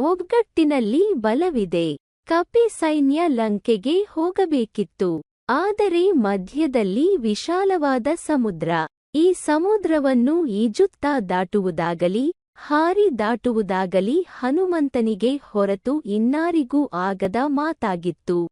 ಒಗ್ಗಟ್ಟಿನಲ್ಲಿ ಬಲವಿದೆ. ಕಪಿ ಸೈನ್ಯ ಲಂಕೆಗೆ ಹೋಗಬೇಕಿತ್ತು. ಆದರೆ ಮಧ್ಯದಲ್ಲಿ ವಿಶಾಲವಾದ ಸಮುದ್ರ. ಈ ಸಮುದ್ರವನ್ನು ಈಜುತ್ತಾ ದಾಟುವುದಾಗಲಿ, ಹಾರಿ ದಾಟುವುದಾಗಲಿ ಹನುಮಂತನಿಗೆ ಹೊರತು ಇನ್ನಾರಿಗೂ ಆಗದ ಮಾತಾಗಿತ್ತು.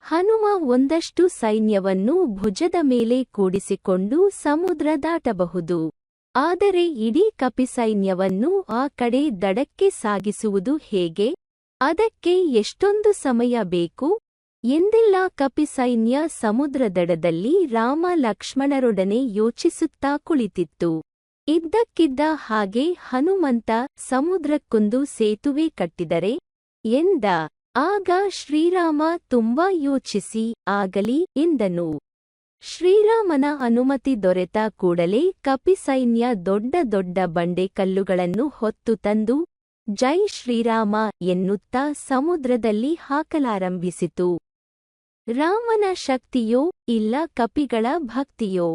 ಹನುಮ ಒಂದಷ್ಟು ಸೈನ್ಯವನ್ನು ಭುಜದ ಮೇಲೆ ಕೂಡಿಸಿಕೊಂಡು ಸಮುದ್ರ ದಾಟಬಹುದು. ಆದರೆ ಇಡೀ ಕಪಿಸೈನ್ಯವನ್ನು ಆ ಕಡೆ ದಡಕ್ಕೆ ಸಾಗಿಸುವುದು ಹೇಗೆ? ಅದಕ್ಕೆ ಎಷ್ಟೊಂದು ಸಮಯ ಬೇಕು? ಎಂದೆಲ್ಲ ಕಪಿಸೈನ್ಯ ಸಮುದ್ರ ದಡದಲ್ಲಿ ರಾಮ ಲಕ್ಷ್ಮಣರೊಡನೆ ಯೋಚಿಸುತ್ತಾ ಕುಳಿತಿತ್ತು. ಇದ್ದಕ್ಕಿದ್ದ ಹಾಗೆ ಹನುಮಂತ ಸಮುದ್ರಕ್ಕೊಂದು ಸೇತುವೆ ಕಟ್ಟಿದರೆ? ಎಂದ. ಆಗ ಶ್ರೀರಾಮ ತುಂಬಾ ಯೋಚಿಸಿ ಆಗಲಿ ಎಂದನು. ಶ್ರೀರಾಮನ ಅನುಮತಿ ದೊರೆತ ಕೂಡಲೇ ಕಪಿಸೈನ್ಯ ದೊಡ್ಡ ದೊಡ್ಡ ಬಂಡೆ ಕಲ್ಲುಗಳನ್ನು ಹೊತ್ತು ತಂದು ಜೈ ಶ್ರೀರಾಮ ಎನ್ನುತ್ತಾ ಸಮುದ್ರದಲ್ಲಿ ಹಾಕಲಾರಂಭಿಸಿತು. ರಾಮನ ಶಕ್ತಿಯೋ ಇಲ್ಲ ಕಪಿಗಳ ಭಕ್ತಿಯೋ?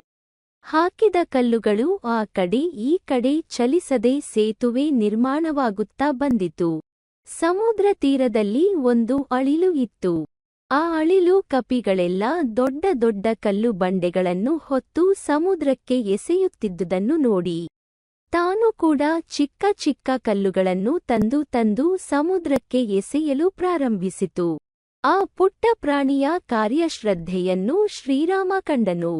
ಹಾಕಿದ ಕಲ್ಲುಗಳು ಆ ಕಡೆ ಈ ಕಡೆ ಚಲಿಸದೆ ಸೇತುವೆ ನಿರ್ಮಾಣವಾಗುತ್ತಾ ಬಂದಿತು. ಸಮುದ್ರ ತೀರದಲ್ಲಿ ಒಂದು ಅಳಿಲು ಇತ್ತು. ಆ ಅಳಿಲು ಕಪಿಗಳೆಲ್ಲ ದೊಡ್ಡ ದೊಡ್ಡ ಕಲ್ಲು ಬಂಡೆಗಳನ್ನು ಹೊತ್ತು ಸಮುದ್ರಕ್ಕೆ ಎಸೆಯುತ್ತಿದ್ದುದನ್ನು ನೋಡಿ. ತಾನು ಕೂಡ ಚಿಕ್ಕ ಚಿಕ್ಕ ಕಲ್ಲುಗಳನ್ನು ತಂದು ತಂದು ಸಮುದ್ರಕ್ಕೆ ಎಸೆಯಲು ಪ್ರಾರಂಭಿಸಿತು. ಆ ಪುಟ್ಟ ಪ್ರಾಣಿಯ ಕಾರ್ಯಶ್ರದ್ಧೆಯನ್ನು ಶ್ರೀರಾಮ ಕಂಡನು.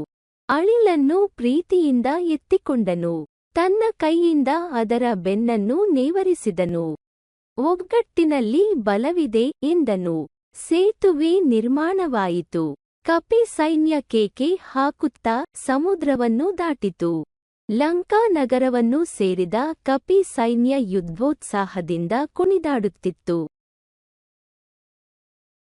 ಅಳಿಲನ್ನು ಪ್ರೀತಿಯಿಂದ ಎತ್ತಿಕೊಂಡನು. ತನ್ನ ಕೈಯಿಂದ ಅದರ ಬೆನ್ನನ್ನು ನೇವರಿಸಿದನು. ಒಗ್ಗಟ್ಟಿನಲ್ಲಿ ಬಲವಿದೆ ಎಂದನು. ಸೇತುವೆ ನಿರ್ಮಾಣವಾಯಿತು. ಕಪಿ ಸೈನ್ಯ ಕೇಕೆ ಹಾಕುತ್ತಾ ಸಮುದ್ರವನ್ನು ದಾಟಿತು. ಲಂಕಾ ನಗರವನ್ನು ಸೇರಿದ ಕಪಿ ಸೈನ್ಯ ಯುದ್ಧೋತ್ಸಾಹದಿಂದ ಕುಣಿದಾಡುತ್ತಿತ್ತು.